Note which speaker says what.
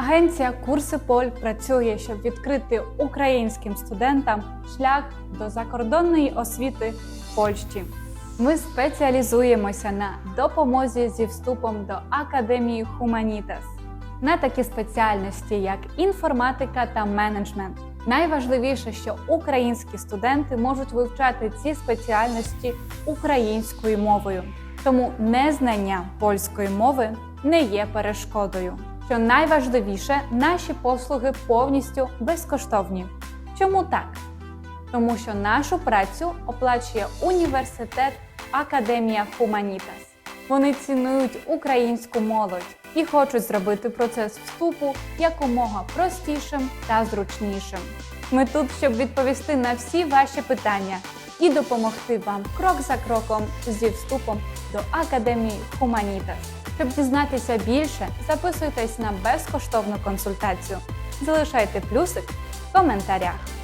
Speaker 1: Агенція Курси Поль працює, щоб відкрити українським студентам шлях до закордонної освіти в Польщі. Ми спеціалізуємося на допомозі зі вступом до Академії Humanitas на такі спеціальності, як інформатика та менеджмент. Найважливіше, що українські студенти можуть вивчати ці спеціальності українською мовою, тому незнання польської мови не є перешкодою. Що найважливіше, наші послуги повністю безкоштовні. Чому так? Тому що нашу працю оплачує університет Академія Humanitas. Вони цінують українську молодь і хочуть зробити процес вступу якомога простішим та зручнішим. Ми тут, щоб відповісти на всі ваші питання і допомогти вам крок за кроком зі вступом до Академії Humanitas. Щоб дізнатися більше, записуйтесь на безкоштовну консультацію. Залишайте плюсик в коментарях.